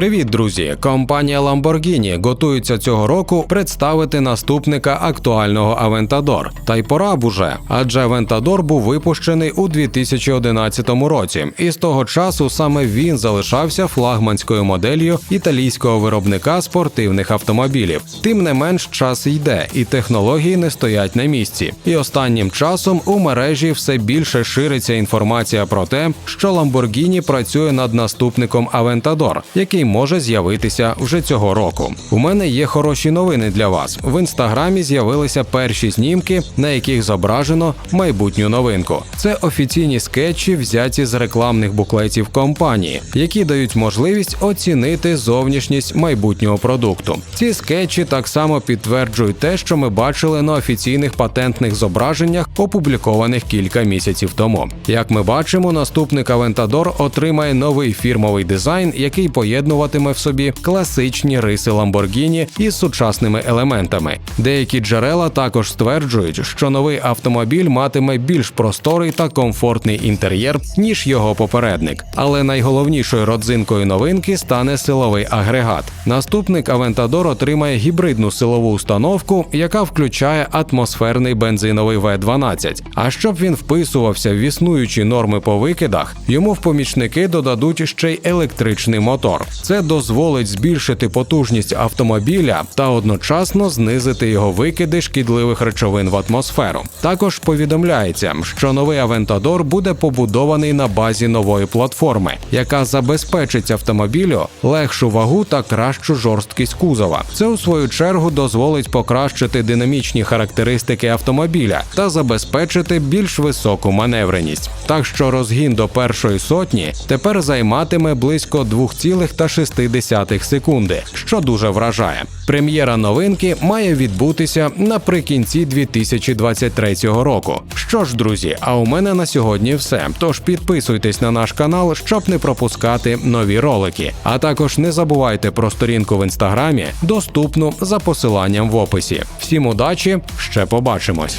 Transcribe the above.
Привіт, друзі! Компанія Lamborghini готується цього року представити наступника актуального Aventador. Та й пора б уже, адже Aventador був випущений у 2011 році, і з того часу саме він залишався флагманською моделлю італійського виробника спортивних автомобілів. Тим не менш, час йде, і технології не стоять на місці. І останнім часом у мережі все більше шириться інформація про те, що Lamborghini працює над наступником Aventador, який може з'явитися вже цього року. У мене є хороші новини для вас. В інстаграмі з'явилися перші знімки, на яких зображено майбутню новинку. Це офіційні скетчі, взяті з рекламних буклетів компанії, які дають можливість оцінити зовнішність майбутнього продукту. Ці скетчі так само підтверджують те, що ми бачили на офіційних патентних зображеннях, опублікованих кілька місяців тому. Як ми бачимо, наступник Aventador отримає новий фірмовий дизайн, який поєднуватиме в собі класичні риси Lamborghini із сучасними елементами. Деякі джерела також стверджують, що новий автомобіль матиме більш просторий та комфортний інтер'єр, ніж його попередник. Але найголовнішою родзинкою новинки стане силовий агрегат. Наступник Aventador отримає гібридну силову установку, яка включає атмосферний бензиновий V12. А щоб він вписувався в існуючі норми по викидах, йому в помічники додадуть ще й електричний мотор. Це дозволить збільшити потужність автомобіля та одночасно знизити його викиди шкідливих речовин в атмосферу. Також повідомляється, що новий Aventador буде побудований на базі нової платформи, яка забезпечить автомобілю легшу вагу та кращу жорсткість кузова. Це у свою чергу дозволить покращити динамічні характеристики автомобіля та забезпечити більш високу маневреність. Так що розгін до першої сотні тепер займатиме близько 2,6 секунди, що дуже вражає. Прем'єра новинки має відбутися наприкінці 2023 року. Що ж, друзі, а у мене на сьогодні все. Тож підписуйтесь на наш канал, щоб не пропускати нові ролики. А також не забувайте про сторінку в інстаграмі, доступну за посиланням в описі. Всім удачі, ще побачимось.